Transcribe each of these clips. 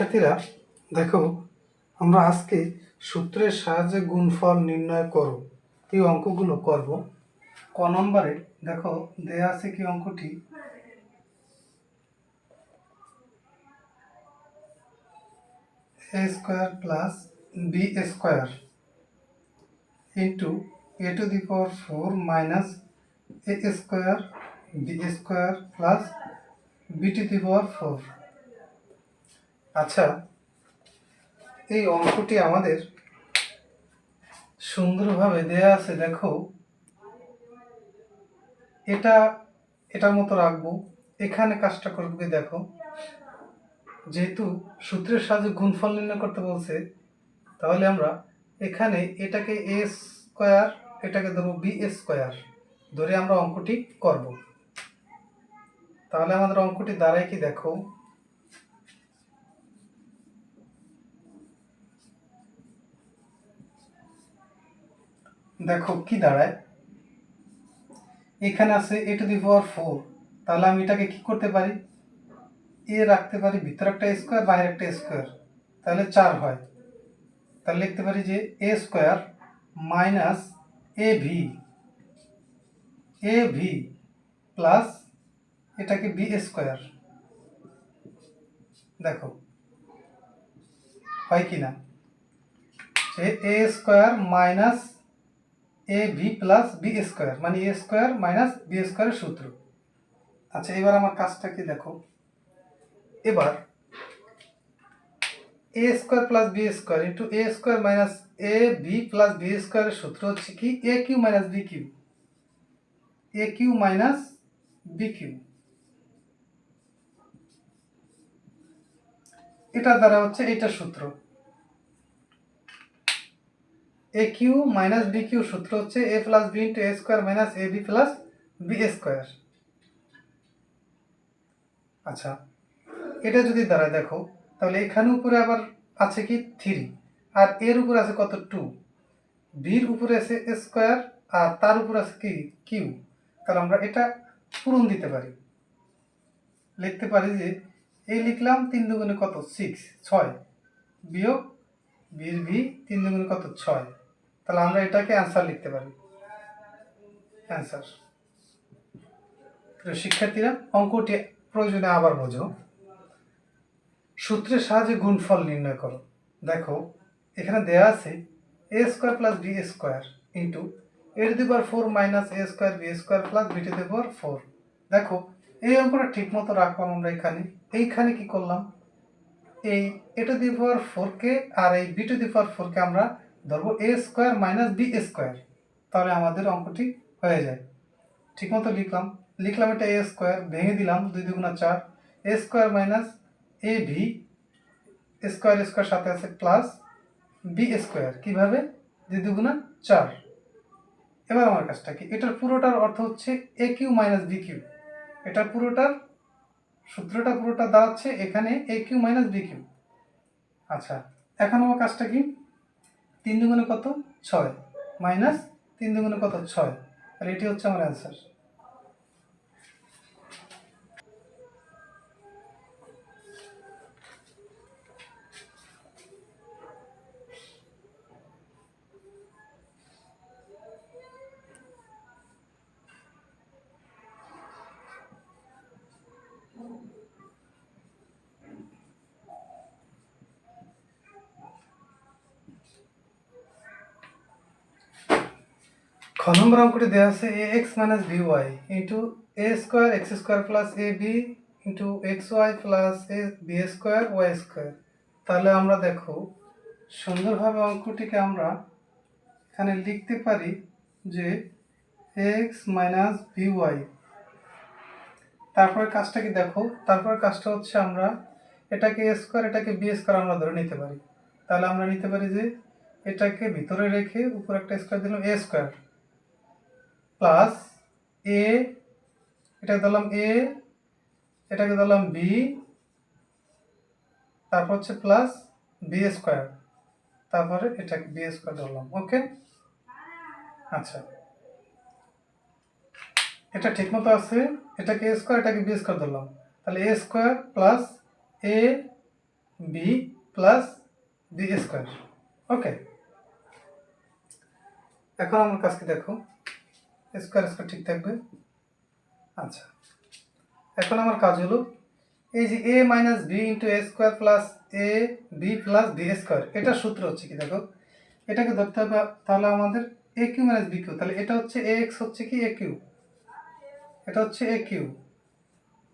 শিক্ষার্থীরা, দেখো, আমরা আজকে সূত্রের সাহায্যে গুণফল নির্ণয় করো। এই অঙ্কগুলো করব? ক নম্বরে, দেখো, দেয়া আছে কি অঙ্কটি? A square plus b square into a to the power four minus a square b square plus b to the power four আচ্ছা এই অঙ্কটি আমাদের সুন্দরভাবে দেয়া আছে, দেখো। এটা, এটার মতো রাখব। এখানে কাজটা করব, দেখো। যেহেতু সূত্রের সাহায্যে গুণফল নির্ণয় করতে বলছে, তাহলে আমরা এখানে এটাকে এ স্কোয়ার এটাকে ধরবো বি স্কোয়ার ধরে আমরা অঙ্কটি করব। তাহলে আমাদের অঙ্কটি দাঁড়ায় কি, দেখো। দেখো কি দাঁড়ায়। এখানে আছে এ টু দি পাওয়ার ফোর তাহলে আমি এটাকে কি করতে পারি? এ রাখতে পারি, ভিতরে একটা স্কোয়ার বাইরে একটা স্কোয়ার তাহলে চার হয়। তাহলে লিখতে পারি যে a square minus a b a b plus এটাকে বি স্কোয়ার দেখো, হয় কি না? A square minus a b plus b square মানে এ স্কোয়ার মাইনাস বি স্কোয়ারের সূত্র। আচ্ছা এবার আমার কাজটা কি দেখো? এবার a square plus b square into a square minus a b plus b স্কোয়ারের সূত্র হচ্ছে কি? A cube minus b cube a cube minus b cube এটা দ্বারা হচ্ছে এইটার সূত্র। A cube minus b cube সূত্র হচ্ছে a plus b into a square minus a b plus b square আচ্ছা এটা যদি দাঁড়ায় দেখো, তাহলে এখানে উপরে আবার আছে কি থ্রি আর এর উপরে আছে কত টু বির উপরে আছে স্কোয়ার আর তার উপরে আছে কি কিউ তাহলে আমরা এটা পূরণ দিতে পারি। লিখতে পারি যে এই লিখলাম তিন দুগুণে কত? সিক্স ছয়। বিয়োগ বির ভি তিন দুগুণে কত? ছয়। তাহলে আমরা এটাকে অ্যান্সার লিখতে পারি। অ্যান্সার শিক্ষার্থীরা, অঙ্কটি প্রয়োজনে আবার বোঝো। সূত্রের সাহায্যে গুণফল নির্ণয় করো। দেখো, এখানে দেয়া আছে a square plus b square into a to the power four minus a square b square plus b to the power four দেখো, এই অঙ্কটা ঠিক মতো রাখলাম আমরা এখানে। এইখানে কি করলাম? এই এ টু দি পাওয়ার ফোরকে আর এই বি টু দি পাওয়ার ফোরকে আমরা ধরবো a square minus b square তাহলে আমাদের অঙ্কটি হয়ে যায়। ঠিক মতো লিখলাম লিখলাম এটা এ স্কোয়ার ভেঙে দিলাম দুই দুগুণা চার a square minus a b square square সাথে আছে প্লাস বি স্কোয়ার কীভাবে? দুই দুগুণা চার। এবার আমার কাজটা কি? এটার পুরোটার অর্থ হচ্ছে a cube minus b cube এটার পুরোটার সূত্রটা পুরোটা দাঁড়াচ্ছে এখানে a cube minus b cube আচ্ছা এখন আমার কাজটা কি? তিন দুগুণে কত? ছয়। মাইনাস তিন দুগুণে কত? ছয়। তাহলে এটি হচ্ছে আমার অ্যান্সার খ নম্বর অঙ্কটি দেওয়া আছে a x minus b y into a square x square plus a b into x y plus a b square y square. তাহলে আমরা দেখো, সুন্দরভাবে অঙ্কটিকে আমরা এখানে লিখতে পারি যে এক্স মাইনাস বি ওয়াই। তারপরে কাজটা কি দেখো? তারপরে কাজটা হচ্ছে আমরা এটাকে এ স্কোয়ার, এটাকে বি স্কোয়ার আমরা ধরে নিতে পারি। তাহলে আমরা নিতে পারি যে এটাকে ভিতরে রেখে উপরে একটা স্কোয়ার দিলাম এ স্কোয়ার। প্লাস এ, এটাকে দিলাম এ, এটাকে দিলাম বি, তারপর হচ্ছে প্লাস বি স্কোয়ার, তারপরে এটাকে বি স্কোয়ার ধরলাম, ওকে? আচ্ছা। এটা ঠিক মতো আছে, এটাকে এ স্কোয়ার, এটাকে বি স্কোয়ার ধরলাম। তাহলে a square plus a, b plus b square, okay? এখন আমার কাছকে দেখো। স্কোয়ার স্কোয়ার ঠিক থাকবে? আচ্ছা। এখন আমার কাজ হলো, এই যে a minus b into a square plus a b plus b square এটার সূত্র হচ্ছে কি দেখো? এটাকে ধরতে হবে তাহলে আমাদের a cube minus b cube তাহলে এটা হচ্ছে এ এক্স হচ্ছে কি এ কিউ এটা হচ্ছে এ কিউ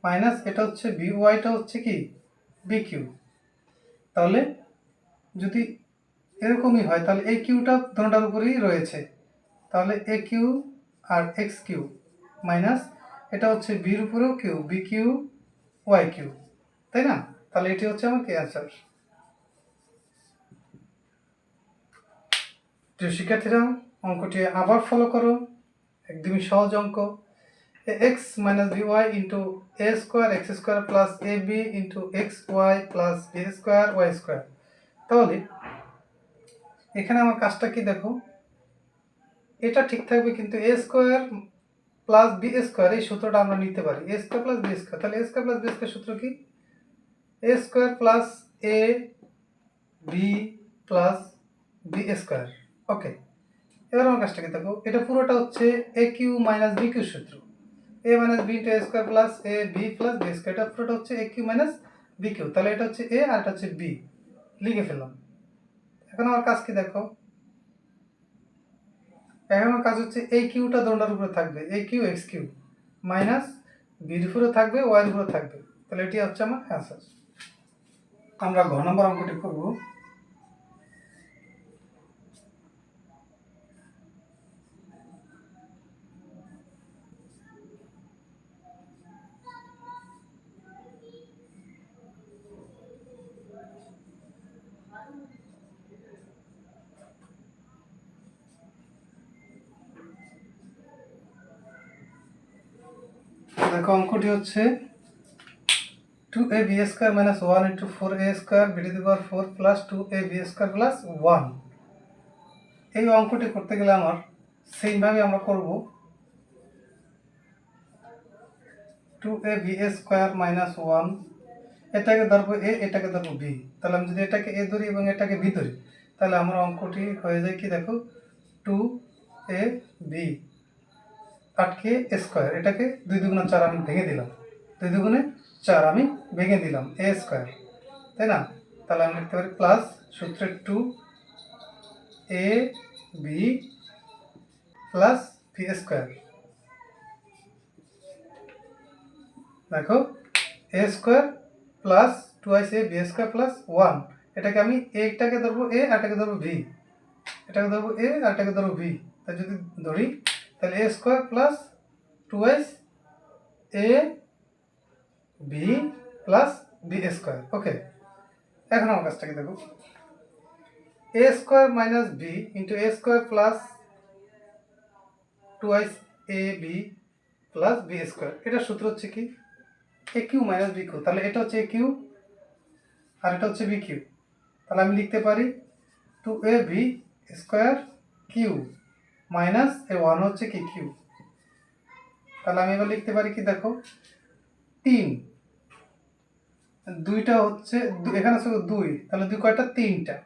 মাইনাস এটা হচ্ছে বি ওয়াইটা হচ্ছে কি বি কিউ তাহলে যদি এরকমই হয়, তাহলে এ কিউটা দোনোটার উপরেই রয়েছে। তাহলে এ কিউ আর এক্স কিউ মাইনাস এটা হচ্ছে বির উপরেও cube b cube y cube তাই না? তাহলে এটি হচ্ছে আমার কি অ্যান্সার প্রিয় শিক্ষার্থীরা, অঙ্কটি আবার ফলো করো। একদমই সহজ অঙ্ক। X minus b y into a square x square plus a b into x y plus b square y square তাহলে, এখানে আমার কাজটা কি দেখো? এটা ঠিক থাকবে কিন্তু a square plus b square এই সূত্রটা আমরা নিতে পারি। A square plus b square তাহলে a square plus b square সূত্র কি? A square plus a b plus b square okay এবার আমার কাজটাকে দেখো, এটা পুরোটা হচ্ছে a cube minus b cube সূত্র। A minus b into a square plus a b plus b square এটা পুরোটা হচ্ছে a cube minus b cube তাহলে এটা হচ্ছে এ আর এটা হচ্ছে বি লিখে ফেললাম। এখন আমার কাজ কি দেখো এখন কাজ হচ্ছে, এই কিউটা দণ্ডার উপরে থাকবে, এই কিউ এক্স কিউ মাইনাস বির উপরে থাকবে ওয়াইয়ের উপরে থাকবে। তাহলে এটি হচ্ছে আমার অ্যান্সার আমরা ঘ নম্বর অঙ্কটি করব। দেখো অঙ্কটি হচ্ছে two a b square minus one into four a square b to the power four plus two a b square plus one এই অঙ্কটি করতে গেলে আমার সেইভাবে আমরা করব two a b square minus one এটাকে ধরবো এ এটাকে ধরবো বি তাহলে আমি যদি এটাকে এ ধরি এবং এটাকে বি ধরি, তাহলে আমার অঙ্কটি হয়ে যায় কি দেখো টু এ বি আটকে স্কোয়ার এটাকে দুই দুগুণে চার আমি ভেঙে দিলাম। দুই দুগুণে চার আমি ভেঙে দিলাম এ স্কোয়ার তাই না? তাহলে আমি লিখতে পারি প্লাস সূত্রের two a b plus b square দেখো a square plus twice a b square plus one এটাকে আমি এইটাকে ধরবো এ আর এটাকে ধরবো ভি এটাকে ধরবো এ আর এটাকে ধরবো ভি তাই যদি ধরি তাহলে a square plus twice a b plus b square okay এখন আমার কাছটাকে দেখো? A square minus b into a square plus twice a b plus b square এটার সূত্র হচ্ছে কি? A cube minus b cube তাহলে এটা হচ্ছে এ কিউ আর এটা হচ্ছে বি কিউ তাহলে আমি লিখতে পারি two a b square cube minus a one হচ্ছে কি কিউ। তাহলে আমি এবার লিখতে পারি কি, দেখো, তিন। দুইটা হচ্ছে এখানে শুধু দুই, তাহলে দুই কয়টা? তিনটা।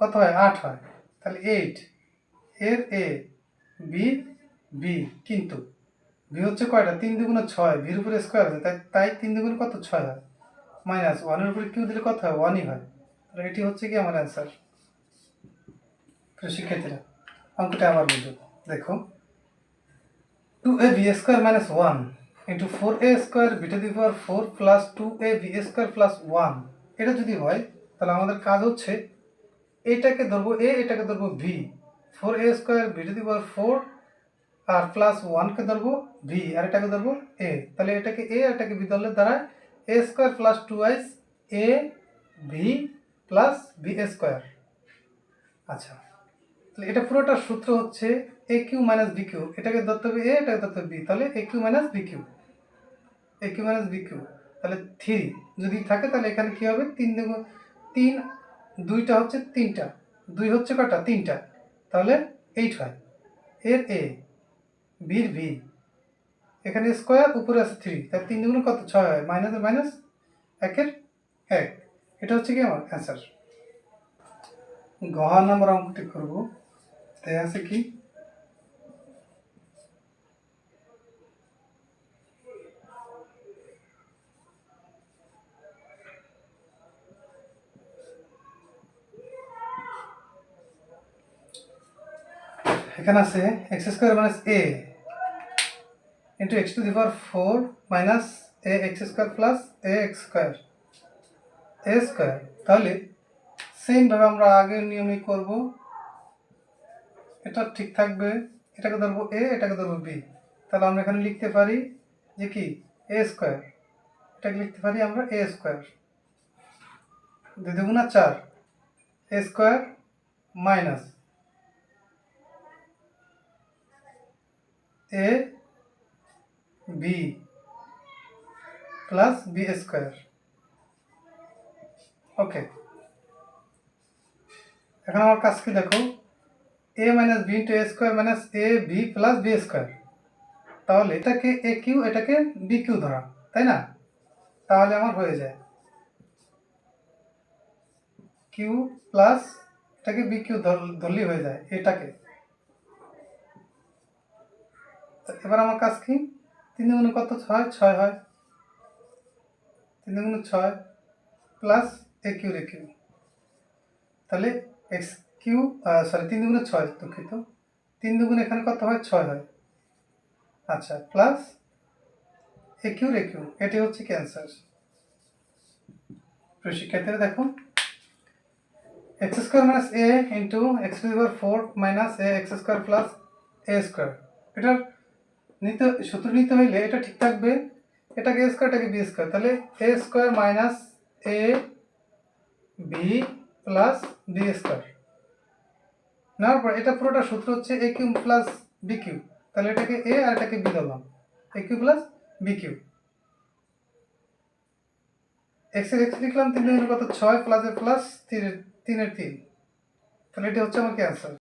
কত হয়? আট হয়। তাহলে এইট এর এ বি বি কিন্তু বি হচ্ছে কয়টা? তিন দুগুণে ছয় বির উপরে স্কোয়ার আছে, তাই তাই তিন দুগুণে কত? ছয় হয়। মাইনাস ওয়ানের উপরে কিউ দিলে কত হয়? ওয়ানই হয়। তাহলে এটি হচ্ছে কি আমার অ্যান্সার প্রিয় শিক্ষার্থীরা অঙ্কটা আবার বুঝো দেখো two a b square minus one into four a square b to the power four plus two a b square plus one এটা যদি হয়, তাহলে আমাদের কাজ হচ্ছে এটাকে ধরবো এ এটাকে ধরবো b four a square b to the power four R plus ওয়ানকে ধরবো ভি আর এটাকে ধরবো এ তাহলে এটাকে এ আর এটাকে বি ধরলে দ্বারায় a square plus twice a b plus b square আচ্ছা তাহলে এটা পুরোটার সূত্র হচ্ছে a cube minus b cube এটাকে ধরতে হবে এ এটাকে ধরতে হবে বি তাহলে a cube minus b cube a cube minus b cube তাহলে থ্রি যদি থাকে তাহলে এখানে কী হবে? তিন তিন, দুইটা হচ্ছে তিনটা। দুই হচ্ছে কটা? তিনটা। তাহলে এইট হয়। এর এ বির ভি এখানে স্কোয়ার উপরে আছে থ্রি তাই তিন দুগুণ কত? ছয় হয়। মাইনাস মাইনাস একের এক। এটা হচ্ছে কি আমার অ্যান্সার গহ নাম্বার অঙ্কটি করব। তাই আছে কি এখানে আছে x square minus a into x to the power four minus a x square plus a x square a square তাহলে সেমভাবে আমরা আগের নিয়মই করব। এটা ঠিক থাকবে, এটাকে ধরবো এ এটাকে ধরবো বি তাহলে আমরা এখানে লিখতে পারি যে কি? এ স্কোয়ার এটাকে লিখতে পারি আমরা এ স্কোয়ার দুই দুগুণা চার। A square minus a b plus b square okay এখন আমার কাজ কি দেখো? A minus b into a square minus a b plus b square তাহলে এটাকে এ কিউ এটাকে বি কিউ ধরা, তাই না? তাহলে আমার হয়ে যায়। কিউ প্লাস এটাকে বি কিউ ধরলেই হয়ে যায়, এটাকে। এবার আমার কাজ কি? তিন দুগুণে কত? ছয় ছয় হয়। তিন দুগুণে ছয় প্লাস এ কিউ রে কিউ তাহলে এক্স কিউ সরি তিন দুগুণে ছয় দুঃখিত। তিন দুগুণে এখানে কত হয়? ছয় হয়। আচ্ছা প্লাস এ কিউ রে কিউ এটি হচ্ছে ক্যান্সার প্রিয় শিক্ষার্থীরা দেখো x square minus a into x four minus a x square plus a square এটার নিতে, সূত্র নিতে হইলে এটা ঠিক থাকবে। এটাকে এ স্কোয়ার এটাকে বি স্কোয়ার তাহলে a square minus a b plus b square নেওয়ার পর এটা পুরোটা সূত্র হচ্ছে a cube plus b cube তাহলে এটাকে এ আর এটাকে বি ধরলাম। A cube plus b cube এক্সের এক্স লিখলাম, তিন দিনের কত? ছয় প্লাস এ প্লাস তিনের তিনের তিন। তাহলে এটা হচ্ছে আমার ক্যান্সার